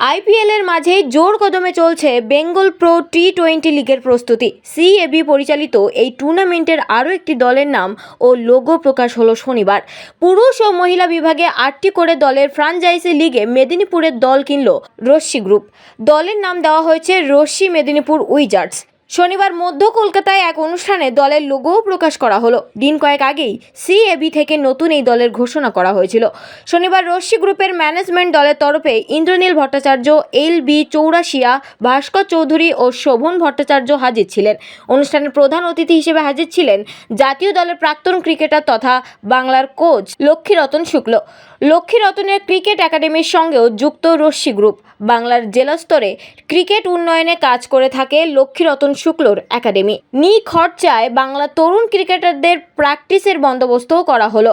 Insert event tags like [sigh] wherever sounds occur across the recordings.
IPL এর মাঝে জোর কদমে চলছে বেঙ্গল প্রো টি টোয়েন্টি লিগের প্রস্তুতি। সিএবি পরিচালিত এই টুর্নামেন্টের আরও একটি দলের নাম ও লোগো প্রকাশ হলো শনিবার। পুরুষ ও মহিলা বিভাগে আটটি করে দলের ফ্রাঞ্চাইজি লিগে মেদিনীপুরের দল কিনল রশ্মি গ্রুপ। দলের নাম দেওয়া হয়েছে রশ্মি মেদিনীপুর উইজার্ডস। শনিবার মধ্য কলকাতায় এক অনুষ্ঠানে দলের লোগোও প্রকাশ করা হলো। দিন কয়েক আগেই সিএবি থেকে নতুন এই দলের ঘোষণা করা হয়েছিল। শনিবার রশ্মি গ্রুপের ম্যানেজমেন্ট দলের তরফে ইন্দ্রনীল ভট্টাচার্য, এল বি চৌরাশিয়া, ভাস্কর চৌধুরী ও শোভন ভট্টাচার্য হাজির ছিলেন। অনুষ্ঠানের প্রধান অতিথি হিসেবে হাজির ছিলেন জাতীয় দলের প্রাক্তন ক্রিকেটার তথা বাংলার কোচ লক্ষ্মীরতন শুক্ল। লক্ষ্মীরতনের ক্রিকেট একাডেমির সঙ্গেও যুক্ত রশ্মি গ্রুপ। বাংলার জেলা স্তরে ক্রিকেট উন্নয়নে কাজ করে থাকে লক্ষ্মীরতন শুক্লর একাডেমি। নি খরচায় বাংলা তরুণ ক্রিকেটারদের প্র্যাকটিসের বন্দোবস্তও করা হলো।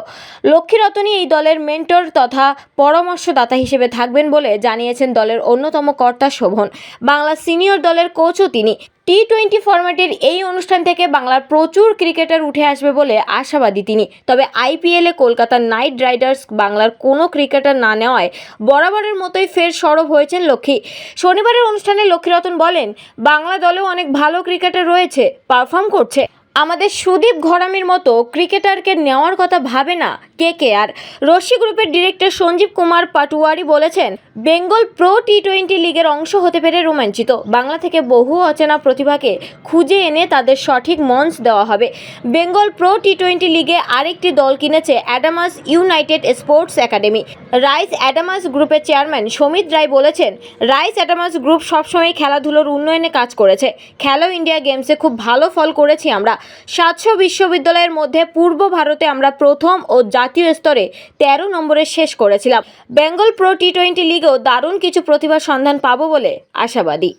লক্ষ্মীরতনই এই দলের মেন্টর তথা পরামর্শদাতা হিসেবে থাকবেন বলে জানিয়েছেন দলের অন্যতম কর্তা শোভন। বাংলা সিনিয়র দলের কোচও তিনি। টি টোয়েন্টি ফরম্যাটের এই অনুষ্ঠান থেকে বাংলার প্রচুর ক্রিকেটার উঠে আসবে বলে আশাবাদী তিনি। তবে আইপিএলে কলকাতার নাইট রাইডার্স বাংলার কোনো ক্রিকেটার না নেওয়ায় বরাবরের মতোই ফের সরব হয়েছেন লক্ষ্মী। শনিবারের অনুষ্ঠানে লক্ষ্মীরতন বলেন, বাংলা দলেও অনেক ভালো ক্রিকেটার রয়েছে পারফর্ম করছে। আমাদের সুদীপ ঘরামির মতো ক্রিকেটারকে নেওয়ার কথা ভাবে না কে কে? আর রশ্মি গ্রুপের ডিরেক্টর সঞ্জীব কুমার পাটুয়ারি বলেছেন, বেঙ্গল প্রো টি টোয়েন্টি লিগের অংশ হতে পেরে রোমাঞ্চিত। বাংলা থেকে বহু অচেনা প্রতিভাকে খুঁজে এনে তাদের সঠিক মঞ্চ দেওয়া হবে। বেঙ্গল প্রো টি টোয়েন্টি লিগে আরেকটি দল কিনেছে Adamas United Sports Academy. Rice Adamas গ্রুপের চেয়ারম্যান সমিত রায় বলেছেন, রাইস অ্যাডামাস গ্রুপ সবসময় খেলাধুলোর উন্নয়নে কাজ করেছে। খেলো ইন্ডিয়া গেমসে খুব ভালো ফল করেছি আমরা। সাতশো বিশ্ববিদ্যালয়ের মধ্যে পূর্ব ভারতে আমরা প্রথম ও জাতীয় স্তরে তেরো নম্বরে শেষ করেছিলাম। বেঙ্গল প্রো টি টোয়েন্টি লিগেও দারুণ কিছু প্রতিভার সন্ধান পাবো বলে আশাবাদী।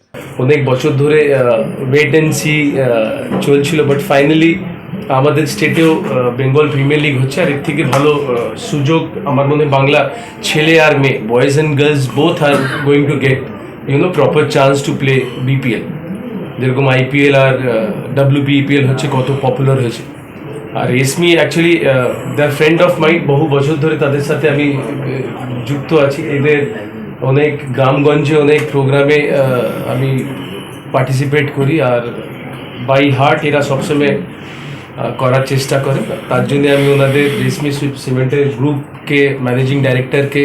অনেক বছর ধরে ওয়েট চলছিল বাট ফাইনালি আমাদের স্টেটেও বেঙ্গল প্রিমিয়ার লিগ হচ্ছে, আর এর থেকে ভালো সুযোগ আমার মনে বাংলা ছেলে আর মেয়ে boys and girls both are going to get you know proper chance to play BPL যেরকম আইপিএল আর ডাব্লিউপিএল হচ্ছে কত পপুলার হয়েছে। আর Reshmi actually the friend of my বহু বছর ধরে তাদের সাথে আমি যুক্ত আছি। এদের অনেক গ্রামগঞ্জে অনেক প্রোগ্রামে আমি পার্টিসিপেট করি। আর বাই হার্ট এরা সবসময় আহ, করার চেষ্টা করে। তার জন্য আমি ওনাদের রেশমি সিমেন্টের গ্রুপকে ম্যানেজিং ডাইরেক্টরকে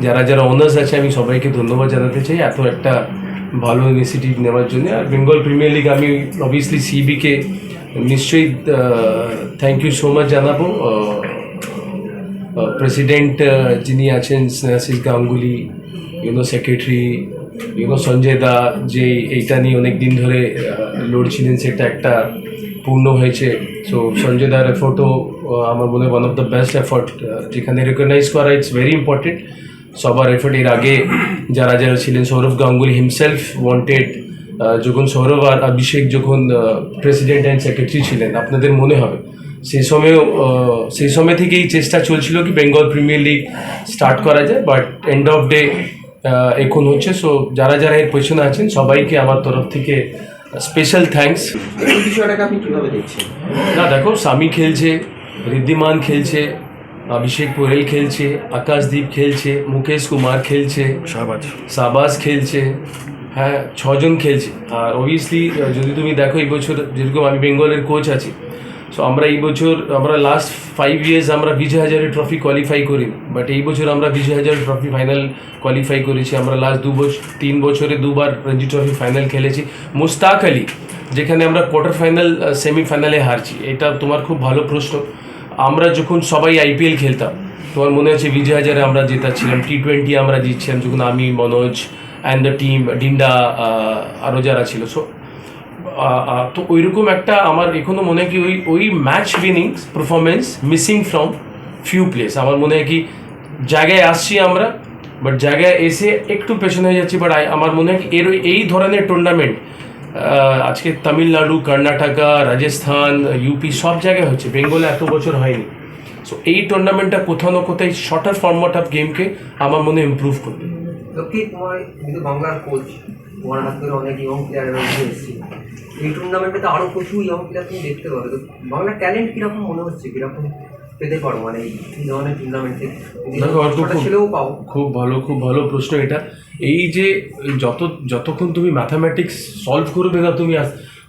যারা যারা অনার্স আছে আমি সবাইকে ধন্যবাদ জানাতে চাই। এত একটা ভালো ইনিশিয়েটিভ নেওয়ার জন্য। আর বেঙ্গল প্রিমিয়ার লিগ, আমি অবভিয়াসলি সিবিকে নিশ্চয়ই থ্যাংক ইউ সো মাচ জানাব। প্রেসিডেন্ট যিনি আছেন Snehasish Ganguly you know secretary you know Sanjay da, যে এইটা নিয়ে অনেক দিন ধরে লড়ছিলেন, সেটা একটা পূর্ণ হয়েছে। সো সঞ্জয় দার এফোর্টও আমার মনে হয় one of the best effort যেখানে রেকগনাইজ করা ইটস ভেরি ইম্পর্টেন্ট সবার এফোর্ট এর আগে যারা যারা ছিলেন সৌরভ গাঙ্গুলি হিমসেলফ ওয়ান্টেড যখন সৌরভ আর অভিষেক যখন প্রেসিডেন্ট অ্যান্ড সেক্রেটারি ছিলেন আপনাদের মনে হবে সেই সময়ও সেই সময় থেকেই চেষ্টা চলছিল কি বেঙ্গল প্রিমিয়ার লিগ স্টার্ট করা যায় বাট এন্ড অফ ডে এখন হচ্ছে সো যারা যারা এর পেছনে আছেন সবাইকে আমার তরফ থেকে স্পেশাল থ্যাঙ্কস বিষয়টাকে আপনি কীভাবে দেখছেন? না দেখো স্বামী খেলছে ঋদ্ধিমান খেলছে অভিষেক পোরেল খেলছে আকাশদীপ খেলছে মুকেশ কুমার খেলছে শাহবাজ সাবাস খেলছে হ্যাঁ ছজন খেলছে আর অবভিয়াসলি যদি তুমি দেখো এই বছর যেরকম আমি বেঙ্গলের কোচ আছি সো আমরা এই বছর আমরা লাস্ট ফাইভ ইয়ার্স আমরা বিজয় হাজারের ট্রফি কোয়ালিফাই করি বাট এই বছর আমরা বিজয় হাজার ট্রফি ফাইনাল কোয়ালিফাই করেছি আমরা লাস্ট দু বছর তিন বছরে দুবার রঞ্জি ট্রফি ফাইনাল খেলেছি মুস্তাক আলী যেখানে আমরা কোয়ার্টার ফাইনাল সেমিফাইনালে হারছি এটা তোমার খুব ভালো প্রশ্ন আমরা যখন সবাই আইপিএল খেলতাম, তোমার মনে আছে বিজয় হাজারে আমরা জেতাচ্ছিলাম টি টোয়েন্টি আমরা জিতছিলাম, যখন আমি, Manoj and the team Dinda আরও যারা ছিল। সো তো ওইরকম একটা আমার এখনও মনে হয় কি ওই ওই match winning performance missing from few place আমার মনে হয় কি জায়গায় আসছি আমরা বাট জায়গায় এসে একটু পেছনে হয়ে যাচ্ছি বাট আমার মনে হয় কি এর এই ধরনের টুর্নামেন্ট আজকে তামিলনাড়ু কর্ণাটকা রাজস্থান ইউপি সব জায়গায় হচ্ছে বেঙ্গলে এত বছর হয়নি। সো এই টুর্নামেন্টটা কোথাও না কোথায় শর্টার ফর্মেট অফ গেমকে আমার মনে ইমপ্রুভ করবে। তোমার কিন্তু বাংলার কোচ তোমার হাত ধরে অনেক ইয়ং প্লেয়াররা উঠে এসেছে। এই টুর্নামেন্টে তো আরও প্রচুর ইয়ং প্লেয়ার তুমি দেখতে পাবে। তো বাংলার ট্যালেন্ট কীরকম মনে হচ্ছে? কীরকম পেতে পারো? মানে এই ধরনের টুর্নামেন্টে অর্ক ছেলেও পাও খুব ভালো খুব ভালো প্রশ্ন এটা। এই যে যত, যতক্ষণ তুমি ম্যাথামেটিক্স সলভ করবে না তুমি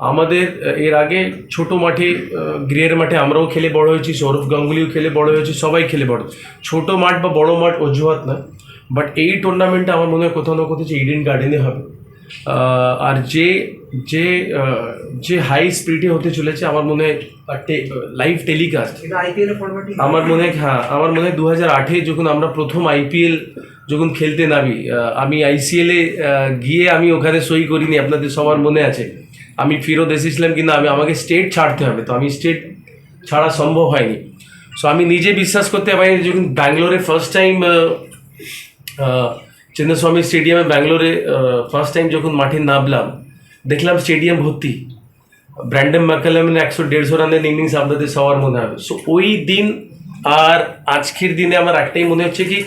আমাদের এর আগে ছোট মাঠে গ্রেয়ের মাঠে আমরাও খেলে বড় হয়েছি, সৌরভ গাঙ্গুলিও খেলে বড় হয়েছি, সবাই খেলে বড়। ছোট মাঠ বা বড় মাঠ অজুহাত না বাট এই টুর্নামেন্টটা আমার মনে হয় কোথাও না কোথাও ইডেন গার্ডেনে হবে। আর যে যে যে হাই স্পিডে হতে চলেছে আমার মনে হয় লাইভ টেলিকাস্ট আমার মনে হয় হ্যাঁ আমার মনে হয় দু হাজার আটে যখন আমরা প্রথম আইপিএল যখন খেলতে নামি আমি আইসিএলে গিয়ে আমি ওখানে সই করিনি আপনাদের সবার মনে আছে। আমি ফেরত এসেছিলাম কিন্তু আমি আমাকে স্টেট ছাড়তে হবে তো আমি স্টেট ছাড়া সম্ভব হয়নি। সো আমি নিজে বিশ্বাস করতে পারিনি যখন ব্যাঙ্গালোরে ফার্স্ট টাইম চিন্নাস্বামী স্টেডিয়ামে ব্যাঙ্গালোরে ফার্স্ট টাইম যখন মাঠে নামলাম দেখলাম স্টেডিয়াম ভর্তি। ব্র্যান্ডম ম্যাকালামের একশো দেড়শো রানের ইনিংস আপনাদের সবার মনে হবে। সো ওই দিন আর আজকের দিনে আমার একটাই মনে হচ্ছে কি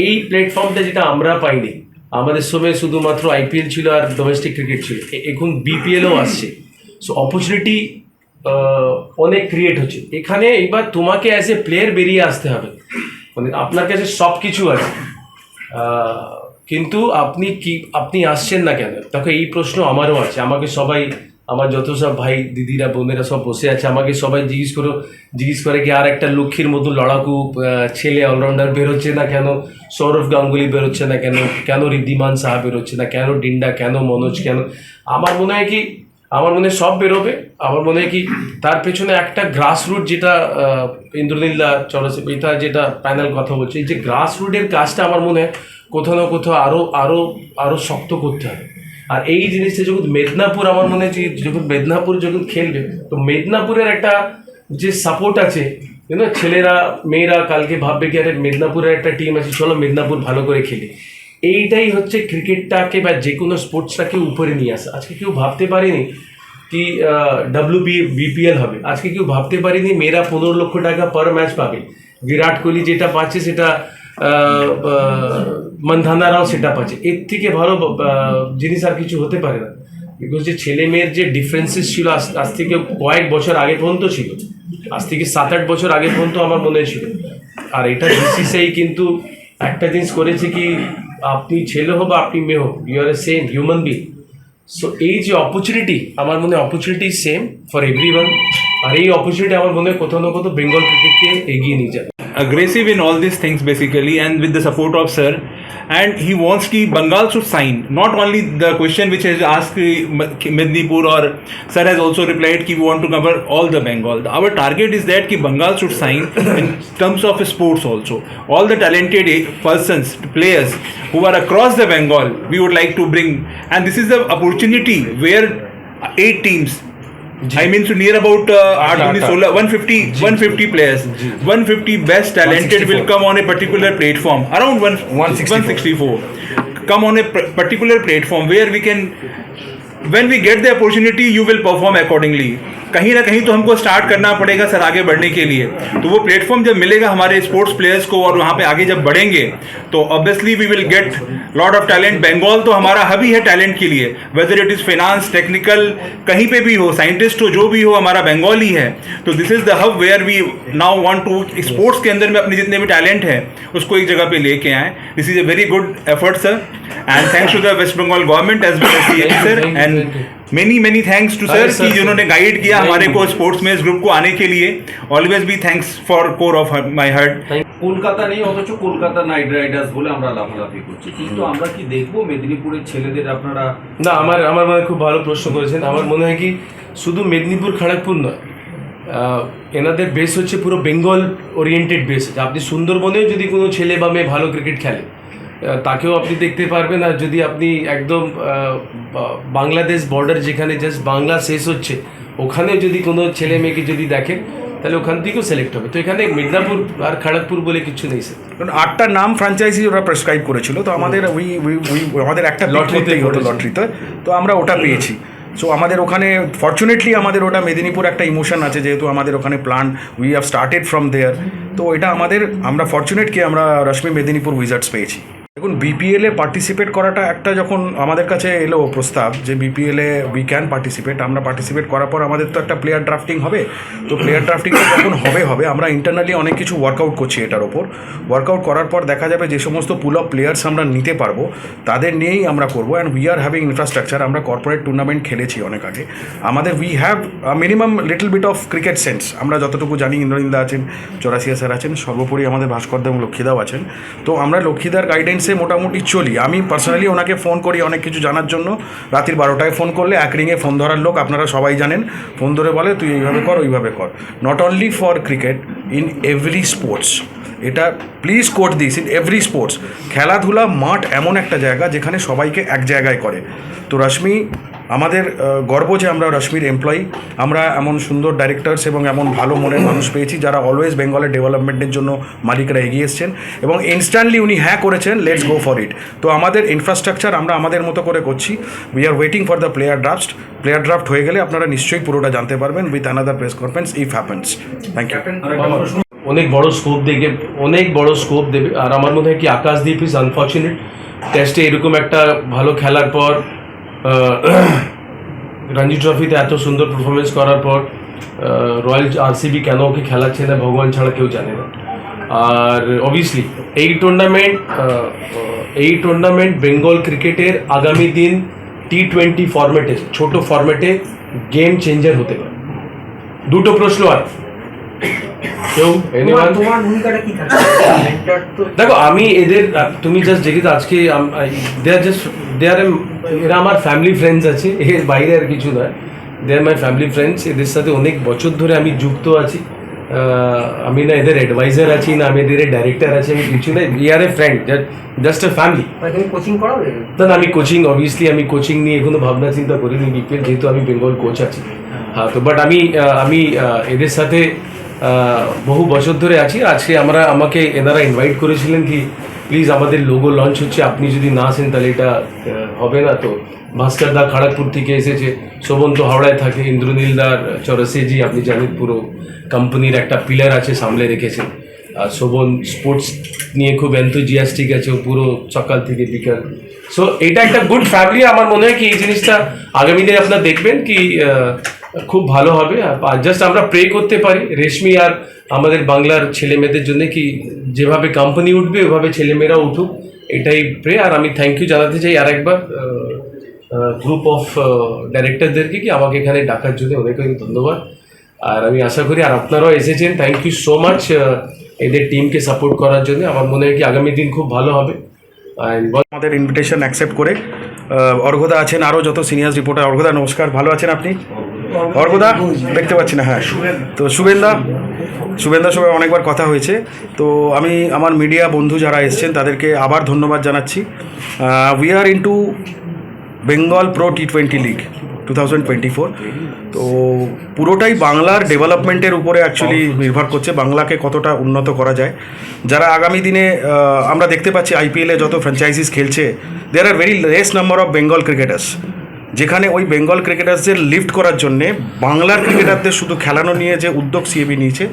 এই প্ল্যাটফর্মটা যেটা আমরা পাইনি আমাদের সময় শুধুমাত্র আইপিএল ছিল আর ডোমেস্টিক ক্রিকেট ছিল। এখন বিপিএলও আসছে। সো অপরচুনিটি অনেক ক্রিয়েট হচ্ছে। এখানে এবার তোমাকে অ্যাজ এ প্লেয়ার বেরিয়ে আসতে হবে। মানে আপনার কাছে সব কিছু আছে কিন্তু আপনি কি, আপনি আসছেন না কেন? তখন এই প্রশ্ন আমারও আছে। আমাকে সবাই, আমার যত সব ভাই, দিদিরা, বোনেরা সব বসে আছে, আমাকে সবাই জিজ্ঞেস করো, জিজ্ঞেস করে কি আর একটা লক্ষ্মীর মতো লড়াকু ছেলে অলরাউন্ডার বেরোচ্ছে না কেন? সৌরভ গাঙ্গুলি বেরোচ্ছে না কেন? কেন ঋদ্ধিমান সাহা বেরোচ্ছে না? কেন ডিন্ডা? কেন মনোজ? কেন? আমার মনে হয় কি আমার মনে সব বেরোবে। আমার মনে হয় কি তার পেছনে একটা গ্রাস রুট যেটা আহ, ইন্দ্রনীলদা চলচ্চিত্র যেটা প্যানেল কথা বলছে এই যে গ্রাস রুটের কাজটা আমার মনে হয় কোথাও না কোথাও আরও আরও আরও শক্ত করতে হবে। আর এই জিনিসটা যখন মেদিনীপুর আমার মনে হয় যে যখন মেদিনীপুর যখন খেলবে তো মেদিনীপুরের একটা যে সাপোর্ট আছে ছেলেরা মেয়েরা কালকে ভাববে কি আরে মেদিনীপুরের একটা টিম আছে চলো মেদিনীপুর ভালো করে খেলি। এইটাই হচ্ছে ক্রিকেটটাকে বা যে কোনো স্পোর্টসটাকে উপরে নিয়ে আসা। আজকে কেউ ভাবতে পারেনি কি ডাব্লিউ বিপিএল হবে। আজকে কেউ ভাবতে পারেনি মেয়েরা পনেরো লক্ষ টাকা পার ম্যাচ পাবে। বিরাট কোহলি যেটা পাচ্ছে সেটা মন্ধানারাও সেটা পাচ্ছে। এর থেকে ভালো জিনিস আর কিছু হতে পারে না। বিকজ যে ছেলে মেয়ের যে ডিফারেন্সেস ছিল আজ থেকে কয়েক বছর আগে পর্যন্ত ছিল। আজ থেকে সাত আট বছর আগে পর্যন্ত আমার মনে ছিল। আর এটা বিসিসিআই কিন্তু একটা জিনিস করেছে কি আপনি ছেলে হোক বা আপনি মেয়ে হোক you are a same human being so এই যে অপরচুনিটি আমার মনে অপরচুনিটি সেম ফর এভরি আর এই অপরচুনিটি আমার মনে হয় কোথাও না কোথাও বেঙ্গল ক্রিকেটকে এগিয়ে নিয়ে যাবে। Aggressive in all these things basically and with the support of sir and he wants ki bengal should sign. Not only the question which has asked mednipur or sir has also replied ki we want to cover all the bengal. Our target is that ki bengal should sign in terms of sports also. All the talented eh, persons players who are across the bengal we would like to bring. And this is the opportunity where eight teams I mean, so near about uh, आठ उन्नीस सोलह 150 150 players, 150 best talented will 164. come on a particular platform around one 164. 164. Come on a pr- particular platform where we can, when we get the opportunity, you will perform accordingly. कहीं ना कहीं तो हमको start करना पड़ेगा सर आगे बढ़ने के लिए। तो वो प्लेटफॉर्म जब मिलेगा हमारे स्पोर्ट्स प्लेयर्स को और वहाँ पे आगे जब बढ़ेंगे तो obviously we will get lot of talent Bengal तो हमारा हब ही है टैलेंट के लिए। Whether it is finance technical कहीं पे भी हो साइंटिस्ट हो जो भी हो हमारा बंगाल ही है। तो this is the hub where we now want to sports के अंदर में अपने जितने भी टैलेंट है उसको एक जगह पे लेके आए। This is a very good effort sir and thanks to the west Bengal government as well as sir and. Many many thanks to अरे सर sir, कि sir. जिन्होंने गाइड किया Thank हमारे you. को स्पोर्ट्स में इस ग्रुप को आने के लिए ऑलवेज भी thanks for core of my heart Kolkata নেই অথচ কলকাতা নাইট রাইডার্স বলে আমরা লাফালাফি করছি কিন্তু আমরা কি দেখবো মেদিনীপুরের ছেলেদের আপনারা না আমার আমার মনে হয় খুব ভালো প্রশ্ন করেছেন আমার মনে হয় কি শুধু মেদিনীপুর খড়গপুর নয় আহ, এনাদের বেস হচ্ছে পুরো বেঙ্গল ওরিয়েন্টেড বেস আপনি সুন্দরবনেও যদি কোনো ছেলে বা মেয়ে ভালো ক্রিকেট খেলে আহ, তাকেও আপনি দেখতে পারবেন। আর যদি আপনি একদম বাংলাদেশ বর্ডার যেখানে জাস্ট বাংলা শেষ হচ্ছে ওখানে যদি কোনো ছেলে মেয়েকে যদি দেখেন তাহলে ওখান থেকেও সিলেক্ট হবে। তো এখানে মিদনাপুর আর খড়গপুর বলে কিছু নেই স্যার কারণ আটটা নাম ফ্র্যাঞ্চাইজি ওরা প্রেসক্রাইব করেছিল। তো আমাদের উই উই উই আমাদের একটা লট লটারিতে হতো। লটারিতে তো আমরা ওটা পেয়েছি। সো আমাদের ওখানে ফর্চুনেটলি আমাদের ওটা মেদিনীপুর একটা ইমোশন আছে যেহেতু আমাদের ওখানে plan we have started from there তো এটা আমাদের আমরা ফর্চুনেট কি আমরা রশ্মি মেদিনীপুর উইজার্ডস পেয়েছি। দেখুন বিপিএলে পার্টিসিপেট করাটা একটা যখন আমাদের কাছে এলো প্রস্তাব যে বিপিএলে উই ক্যান পার্টিসিপেট আমরা পার্টিসিপেট করার পর আমাদের তো একটা প্লেয়ার ড্রাফটিং হবে। তো প্লেয়ার ড্রাফটিং যখন হবে হবে। আমরা ইন্টারনালি অনেক কিছু ওয়ার্কআউট করছি এটার ওপর। ওয়ার্কআউট করার পর দেখা যাবে যে সমস্ত পুল অফ প্লেয়ার্স আমরা নিতে পারব, তাদের নিয়েই আমরা করব। And we are having infrastructure আমরা কর্পোরেট টুর্নামেন্ট খেলেছি অনেক আগে। আমাদের we have minimum little bit of cricket sense আমরা যতটুকু জানি ইন্দ্রনীন্দা আছেন চৌরাসিয়া স্যার আছেন, সর্বোপরি আমাদের ভাস্করদা এবং লক্ষ্মীদাও আছেন। তো আমরা লক্ষ্মীদার গাইডেন্সে মোটামুটি চলি। আমি পার্সোনালি ওনাকে ফোন করি অনেক কিছু জানার জন্য। রাতের বারোটায় ফোন করলে এক রিংয়ে ফোন ধরার লোক আপনারা সবাই জানেন। ফোন ধরে বলে, তুই এইভাবে কর, ওইভাবে কর। Not only for cricket in every sports এটা please quote this in every sports খেলাধুলা মাঠ এমন একটা জায়গা যেখানে সবাইকে এক জায়গায় করে। তো রশ্মি আমাদের গর্ব যে আমরা রশ্মির এমপ্লয়ি আমরা এমন সুন্দর ডাইরেক্টরস এবং এমন ভালো মনের মানুষ পেয়েছি যারা অলওয়েজ বেঙ্গলের ডেভেলপমেন্টের জন্য মালিকরা এগিয়ে এসছেন এবং ইনস্ট্যান্টলি উনি হ্যাঁ করেছেন লেটস গো ফর ইট তো আমাদের ইনফ্রাস্ট্রাকচার আমরা আমাদের মতো করে করছি। We are waiting for the player draft player draft হয়ে গেলে আপনারা নিশ্চয়ই পুরোটা জানতে পারবেন with another press conference if happens thank you অনেক বড় স্কোপ দেবে অনেক বড় স্কোপ দেবে। আর আমার মনে হয় কি আকাশদীপ ইজ আনফর্চুনেট টেস্টে এরকম একটা ভালো খেলার পর [clears throat] রঞ্জি ট্রফিতে এত সুন্দর পারফরমেন্স করার পর রয়্যাল আরসিবি কেন ওকে খেলাচ্ছে না ভগবান ছাড়া কেউ জানে না। আর অবভিয়াসলি এই টুর্নামেন্ট এই টুর্নামেন্ট বেঙ্গল ক্রিকেটের আগামী দিন টি টোয়েন্টি ফরম্যাটে ছোট ফরম্যাটে গেম চেঞ্জার হতে পারে। দুটো প্রশ্ন আর দেখো আমি এদের তুমি জাস্ট আজকে দে আর জাস্ট দে আর এরা আমার ফ্যামিলি ফ্রেন্ডস আছে [laughs] এর বাইরে আর কিছু নয়। They are my family friends এদের সাথে অনেক বছর ধরে আমি যুক্ত আছি। আমি না এদের অ্যাডভাইজার আছি না আমি এদের ডাইরেক্টর আছি আমি কিছু না we are a friend just a family coaching না আমি কোচিং অবভিয়াসলি আমি কোচিং নিয়ে এখনও ভাবনা চিন্তা করিনি বিপিএল যেহেতু আমি বেঙ্গল কোচ আছি। হ্যাঁ তো বাট আমি আমি এদের সাথে বহু বছর ধরে আছি। আজকে আমরা আমাকে এনারা ইনভাইট করেছিলেন কি প্লিজ আমাদের লোগো লঞ্চ হচ্ছে। আপনি যদি না আসেন তাহলে এটা হবে না তো। ভাস্কর দা খড়গপুর থেকে এসেছে। শোভন তো হাওড়ায় থাকে। ইন্দ্রনীল দার চরসেজি, আপনি জানেন পুরো কোম্পানির একটা পিলার আছে, সামলে রেখেছেন। আর শোভন স্পোর্টস নিয়ে খুব এনথুজিয়াস্টিক আছে। পুরো সকাল থেকে বিকাল। সো এটা একটা গুড ফ্যামিলি আমার মনে হয় কি, এই জিনিসটা আগামী দিনে আপনারা দেখবেন কি খুব ভালো হবে। আর জাস্ট আমরা প্রে করতে পারি। রেশমি আর আমাদের বাংলার ছেলে মেয়েদের জন্য কি যেভাবে কোম্পানি উঠবে ওভাবে ছেলেমেয়েরা উঠুক এটাই প্রে আর আমি থ্যাংক ইউ জানাতে চাই আর একবার গ্রুপ অফ ডাইরেক্টরদেরকে কি আমাকে এখানে ডাকার জন্য অনেক অনেক ধন্যবাদ। আর আমি আশা করি আর আপনারাও এসেছেন। থ্যাংক ইউ সো মাচ এদের টিমকে সাপোর্ট করার জন্য। আমার মনে হয় কি আগামী দিন খুব ভালো হবে। আমাদের ইনভিটেশন অ্যাকসেপ্ট করে অর্ঘদা আছেন আরও যত সিনিয়র রিপোর্টার অর্ঘদা নমস্কার ভালো আছেন আপনি? অর্ঘদা দেখতে পাচ্ছি না হ্যাঁ। তো শুভেন্দা শুভেন্দার সঙ্গে অনেকবার কথা হয়েছে। তো আমি, আমার মিডিয়া বন্ধু যারা এসছেন, তাদেরকে আবার ধন্যবাদ জানাচ্ছি। We are into Bengal pro T twenty league two thousand twenty four তো পুরোটাই বাংলার ডেভেলপমেন্টের উপরে অ্যাকচুয়ালি নির্ভর করছে, বাংলাকে কতটা উন্নত করা যায়। যারা আগামী দিনে আমরা দেখতে পাচ্ছি আইপিএলে যত ফ্র্যাঞ্চাইজিস খেলছে there are very less number of Bengal cricketers যেখানে ওই বেঙ্গল ক্রিকেটার্সদের লিফট করার জন্যে বাংলার ক্রিকেটারদের শুধু খেলানো নিয়ে যে উদ্যোগ সিএবি নিয়েছে,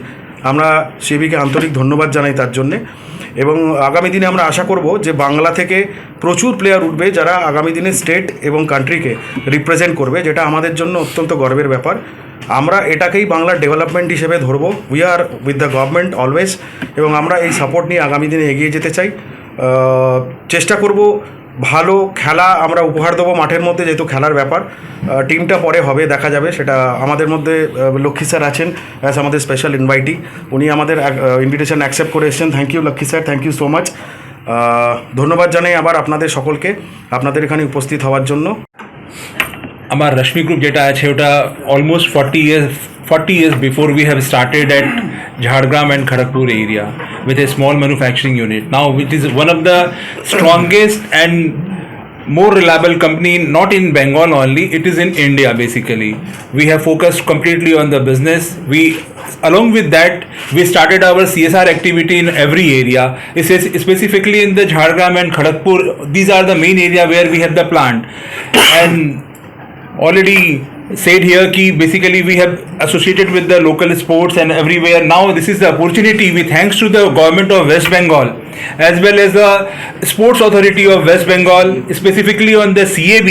আমরা সিএবিকে আন্তরিক ধন্যবাদ জানাই তার জন্যে। এবং আগামী দিনে আমরা আশা করব যে বাংলা থেকে প্রচুর প্লেয়ার উঠবে যারা আগামী দিনে স্টেট এবং কান্ট্রিকে রিপ্রেজেন্ট করবে, যেটা আমাদের জন্য অত্যন্ত গর্বের ব্যাপার। আমরা এটাকেই বাংলার ডেভেলপমেন্ট হিসেবে ধরবো। We are with the government always এবং আমরা এই সাপোর্ট নিয়ে আগামী দিনে এগিয়ে যেতে চাই। চেষ্টা করব ভালো খেলা আমরা উপহার দেবো মাঠের মধ্যে, যেহেতু খেলার ব্যাপার। টিমটা পরে হবে, দেখা যাবে। সেটা আমাদের মধ্যে লক্ষ্মী স্যার আছেন অ্যাজ আমাদের স্পেশাল ইনভাইটি উনি আমাদের ইনভিটেশন অ্যাকসেপ্ট করে এসেছেন। Thank you Lakshmi sir. Thank you so much ধন্যবাদ জানাই আবার আপনাদের সকলকে, আপনাদের এখানে উপস্থিত হওয়ার জন্য। আমার রশ্মি গ্রুপ যেটা আছে ওটা almost forty years forty years before we have started at Jhargram and Kharagpur area with a small manufacturing unit. Now it is one of the strongest and more reliable company not in bengal only it is in india basically we have focused completely on the business we along with that we started our csr activity in every area It's- specifically in the jhargram and kharagpur these are the main area where we have the plant and already said here ki basically we have associated with the local sports and everywhere. Now this is the opportunity. We thanks to the government of west bengal as well as the sports authority of west bengal specifically on the cab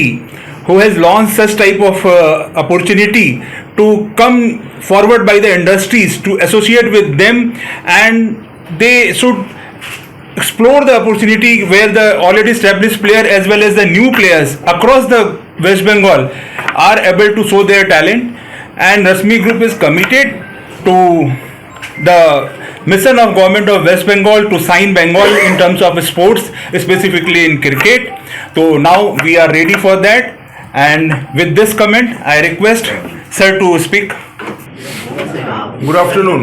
who has launched such type of uh, opportunity to come forward by the industries to associate with them and they should explore the opportunity where the already established player as well as the new players across the West Bengal are able to show their talent and Rasmi Group is committed to the mission of government of West Bengal to sign Bengal in terms of sports specifically in cricket so now we are ready for that and with this comment I request sir to speak good afternoon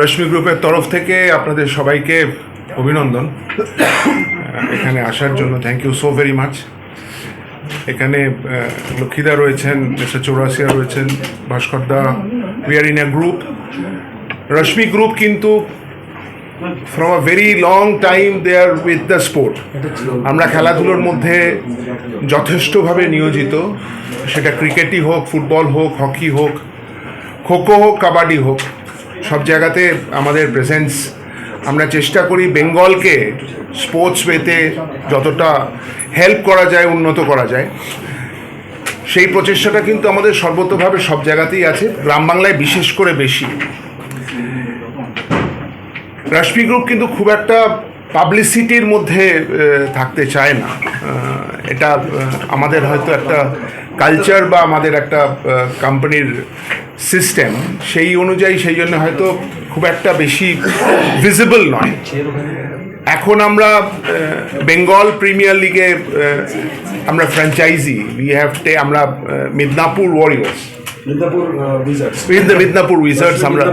Rashmi গ্রুপের তরফ থেকে আপনাদের সবাইকে অভিনন্দন আহ, এখানে আসার জন্য thank you so very much এখানে লক্ষ্মীদা রয়েছেন, মিস্টার চৌরাসিয়া রয়েছেন ভাস্করদা we are in a group Rashmi group কিন্তু from a very long time they are with the sport আমরা খেলাধুলোর মধ্যে যথেষ্টভাবে নিয়োজিত। সেটা ক্রিকেটই হোক, ফুটবল হোক, হকি হোক, খোখো হোক, কাবাডি হোক, সব জায়গাতে আমাদের প্রেজেন্স আমরা চেষ্টা করি বেঙ্গলকে স্পোর্টস ওয়েতে যতটা হেল্প করা যায়, উন্নত করা যায়। সেই প্রচেষ্টাটা কিন্তু আমাদের সর্বতভাবে সব জায়গাতেই আছে, গ্রাম বাংলায় বিশেষ করে বেশি। রাশমি গ্রুপ কিন্তু খুব একটা পাবলিসিটির মধ্যে থাকতে চায় না। এটা আমাদের হয়তো একটা কালচার বা আমাদের একটা কোম্পানির সিস্টেম সেই অনুযায়ী সেই জন্য হয়তো খুব একটা বেশি ভিজিবল নয়। এখন আমরা বেঙ্গল প্রিমিয়ার লিগে আমরা ফ্র্যাঞ্চাইজি উই হ্যাভ টে আমরা Midnapore warriors Midnapore wizards Midnapore wizards আমরা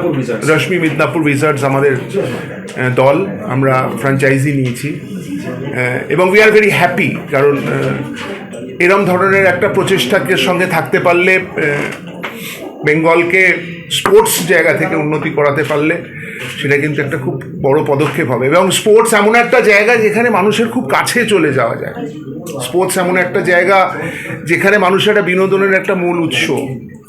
রশ্মি মিদনাপুর উইজার্ডস আমাদের দল আমরা ফ্র্যাঞ্চাইজি নিয়েছি। এবং উই আর ভেরি হ্যাপি কারণ এরম ধরনের একটা প্রচেষ্টাকে সঙ্গে থাকতে পারলে বেঙ্গলকে স্পোর্টস জায়গা থেকে উন্নতি করাতে পারলে সেটা কিন্তু একটা খুব বড় পদক্ষেপ হবে। এবং স্পোর্টস এমন একটা জায়গা যেখানে মানুষের খুব কাছে চলে যাওয়া যায়। স্পোর্টস এমন একটা জায়গা যেখানে মানুষের একটা বিনোদনের একটা মূল উৎস।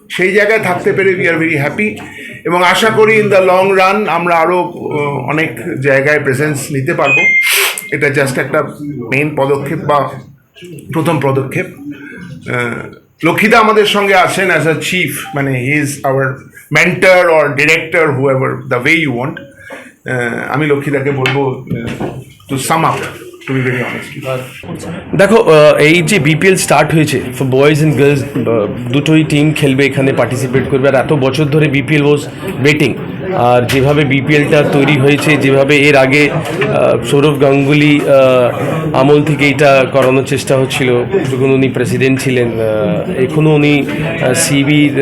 সেই জায়গায় থাকতে পেরে উই আর ভেরি হ্যাপি এবং আশা করি ইন দ্য লং রান আমরা আরও অনেক জায়গায় প্রেজেন্স নিতে পারব। এটা জাস্ট একটা মেইন পদক্ষেপ বা প্রথম পদক্ষেপ। লক্ষ্মীদা আমাদের সঙ্গে আছেন অ্যাজ আ চিফ মানে he is our mentor or director whoever the way you want আমি লক্ষ্মীদাকে বলব টু সাম আপ দেখো এই যে বিপিএল স্টার্ট হয়েছে বয়েজ অ্যান্ড গার্লস দুটোই টিম খেলবে, এখানে পার্টিসিপেট করবে, আর এত বছর ধরে বিপিএল ওয়াজ বেটিং আর যেভাবে বিপিএলটা তৈরি হয়েছে, যেভাবে এর আগে সৌরভ গাঙ্গুলি আমল থেকে এটা করানোর চেষ্টা হচ্ছিল, যখন উনি প্রেসিডেন্ট ছিলেন এখনও উনি সিবির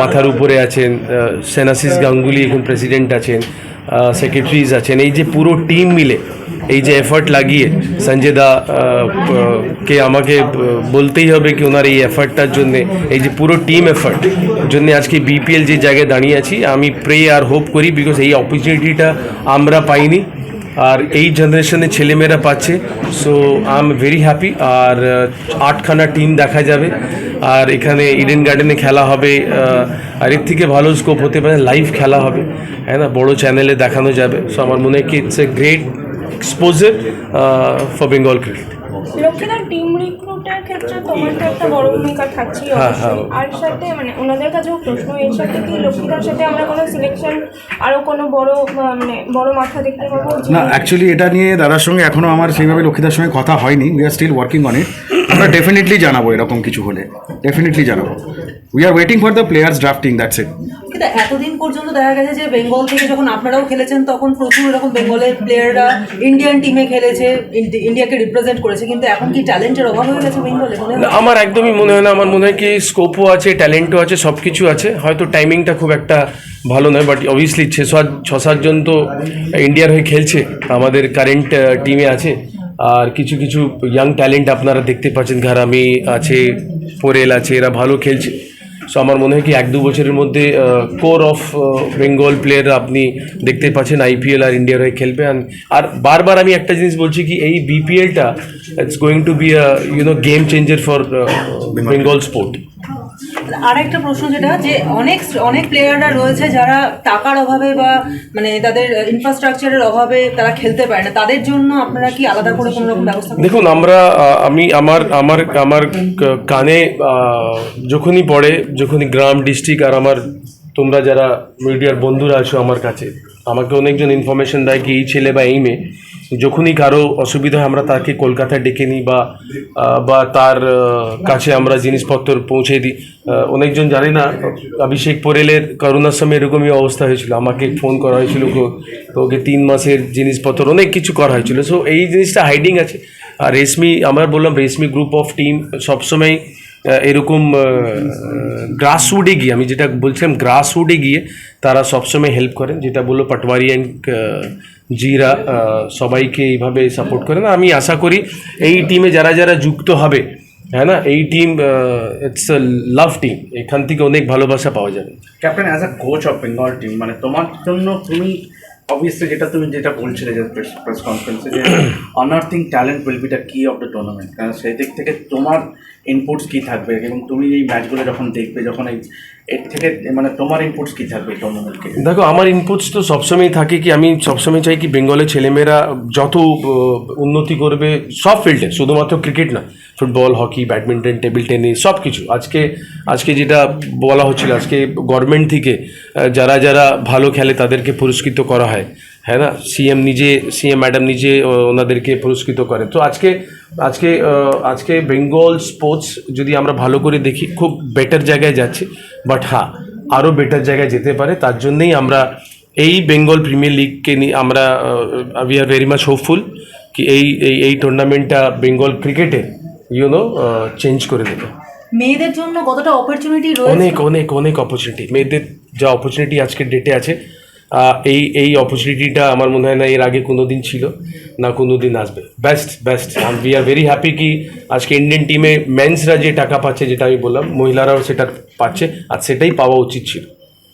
মাথার উপরে আছেন সেনাসিস গাঙ্গুলি এখন প্রেসিডেন্ট আছেন সেক্রেটারিজ আছেন, এই যে পুরো টিম মিলে এই যে এফার্ট লাগিয়ে, সঞ্জয় দা কে আমাকে বলতেই হবে কি ওনার এই এফার্টটার জন্য, এই যে পুরো টিম এফার্ট জন্য আজকে বিপিএল যে জায়গায় দাঁড়িয়ে আছি, আমি প্রে আর হোপ করি বিকজ এই অপরচুনিটিটা আমরা পাইনি। আর এই জেনারেশনের ছেলেমেয়েরা পাচ্ছে so I am very happy আর আটখানা টিম দেখা যাবে। আর এখানে ইডেন গার্ডেনে খেলা হবে আর এর থেকে ভালো স্কোপ হতে পারে লাইভ খেলা হবে হ্যাঁ না? বড়ো চ্যানেলে দেখানো যাবে। সো আমার মনে হয় কি it's a great exposure for Bengal cricket লক্ষ্মীদার team রিক্রুটের ক্ষেত্রে তোমার তো একটা বড় ভূমিকা থাকছেই অবশ্যই। আর সাথে মানে ওনাদের কাছেও প্রশ্ন এর সাথে কি লক্ষ্মীদার সাথে আমরা কোনো সিলেকশন আরও কোনো বড় মানে বড় মাথা দেখতে পাবো? না অ্যাকচুয়ালি এটা নিয়ে দাদার সঙ্গে এখনও আমার সেইভাবে লক্ষ্মীদার সঙ্গে কথা হয়নি। We are still working on it আমরা ডেফিনেটলি জানাব এরকম কিছু হলে। ডেফিনেটলি জানাব। We are waiting for the players drafting that's it কিন্তু এতদিন পর্যন্ত দেখা গেছে যে বেঙ্গল থেকে যখন আপনারাও খেলেছেন, তখন প্রচুর এরকম বেঙ্গলের প্লেয়াররা ইন্ডিয়ান টিমে খেলেছে ইন্ডিয়াকে রিপ্রেজেন্ট করেছে, কিন্তু এখন কি ট্যালেন্টের অভাব হয়ে গেছে বেঙ্গলে আমার একদমই মনে হয় না, আমার মনে হয় কি স্কোপও আছে ট্যালেন্টও আছে সব কিছু আছে, হয়তো টাইমিংটা খুব একটা ভালো নয় বাট অবভিয়াসলি ছ সাত ছ সাতজন তো ইন্ডিয়ার হয়ে খেলছে, আমাদের কারেন্ট টিমে আছে, আর কিছু কিছু ইয়াং ট্যালেন্ট আপনারা দেখতে পাচ্ছেন, ঘারামি আছে, পোরেল আছে, এরা ভালো খেলছে। সো আমার মনে হয় কি এক দু বছরের মধ্যে কোর অফ বেঙ্গল প্লেয়ার আপনি দেখতে পাচ্ছেন আইপিএল আর ইন্ডিয়ার হয়ে খেলবে। আর বারবার আমি একটা জিনিস বলছি কি এই বিপিএলটা it's going to be you know game changer for Bengal sport আর একটা প্রশ্ন যেটা, যে অনেক অনেক প্লেয়াররা রয়েছে যারা টাকার অভাবে বা মানে তাদের ইনফ্রাস্ট্রাকচারের অভাবে তারা খেলতে পারে না। তাদের জন্য আপনারা কি আলাদা করে কোনো রকম ব্যবস্থা দেখুন, আমরা আমি, আমার আমার আমার কানে যখনই পড়ে, যখনই গ্রাম ডিস্ট্রিক্ট আর আমার তোমরা যারা মিডিয়ার বন্ধুরা আছো আমার কাছে আমাকে অনেকজন ইনফরমেশন দেয় কি, এই ছেলে বা এই মেয়ে। যখনই কারও অসুবিধা হয়, আমরা তাকে কলকাতায় ডেকে নিই বা বা তার কাছে আমরা জিনিসপত্র পৌঁছে দিই। অনেকজন জানে না, অভিষেক পোরেলের করোনার সময় এরকমই অবস্থা হয়েছিল। আমাকে ফোন করা হয়েছিল তো ওকে তিন মাসের জিনিসপত্র, অনেক কিছু করা হয়েছিল। সো এই জিনিসটা হাইডিং আছে। আর রেশমি, আমরা বললাম রেশমি গ্রুপ অফ টিম সবসময় এরকম গ্রাসউডে গিয়ে, আমি যেটা বলছিলাম গ্রাসরুটে গিয়ে তারা সবসময় হেল্প করেন, যেটা বলল পাটওয়ারি অ্যান্ড জিরা সবাইকে এইভাবে সাপোর্ট করেন। আমি আশা করি এই টিমে যারা যারা যুক্ত হবে হ্যাঁ না? এই টিম ইটস লাভ টিম এখান থেকে অনেক ভালোবাসা পাওয়া যাবে। Captain as a coach of Bengal team মানে তোমার জন্য তুমি অবভিয়াসলি যেটা তুমি যেটা বলছিলে যে প্রেস কনফারেন্সে যে unearthing talent will be the key of the tournament কারণ সেই দিক থেকে তোমার ইনপুটস কী থাকবে? এবং তুমি এই ম্যাচগুলো যখন দেখবে, যখন এই, এর থেকে মানে তোমার ইনপুটস কী থাকবে টুর্নামেন্টকে দেখো, আমার ইনপুটস তো সবসময় থাকে কি, আমি সবসময় চাই কি, বেঙ্গলের ছেলেমেয়েরা যত উন্নতি করবে, সব ফিল্ডে শুধুমাত্র ক্রিকেট না football, hockey, badminton, table tennis সব কিছু আজকে আজকে যেটা বলা হচ্ছিল, আজকে গভর্নমেন্ট থেকে যারা যারা ভালো খেলে তাদেরকে পুরস্কৃত করা হয় হ্যাঁ না? সিএম নিজে সিএম ম্যাডাম নিজে ওনাদেরকে পুরস্কৃত করে। তো আজকে আজকে আজকে বেঙ্গল স্পোর্টস যদি আমরা ভালো করে দেখি, খুব বেটার জায়গায় যাচ্ছে। বাট হ্যাঁ আরও বেটার জায়গায় যেতে পারে। তার জন্যেই আমরা এই বেঙ্গল প্রিমিয়ার লিগকে নিয়ে আমরা we are very much hopeful কি এই এই টুর্নামেন্টটা বেঙ্গল ক্রিকেটে ইউনো চেঞ্জ করে দেবে। মেয়েদের জন্য কতটা অপরচুনিটি রয়েছে? অনেক অনেক অনেক অপরচুনিটি মেয়েদের যা অপরচুনিটি আজকের ডেটে আছে এই এই অপরচুনিটিটা আমার মনে হয় না এর আগে কোনো দিন ছিল না কোনো দিন আসবে best best we are very happy কি আজকে ইন্ডিয়ান টিমে মেন্সরা যে টাকা পাচ্ছে যেটা আমি বললাম মহিলারাও সেটা পাচ্ছে আর সেটাই পাওয়া উচিত ছিল।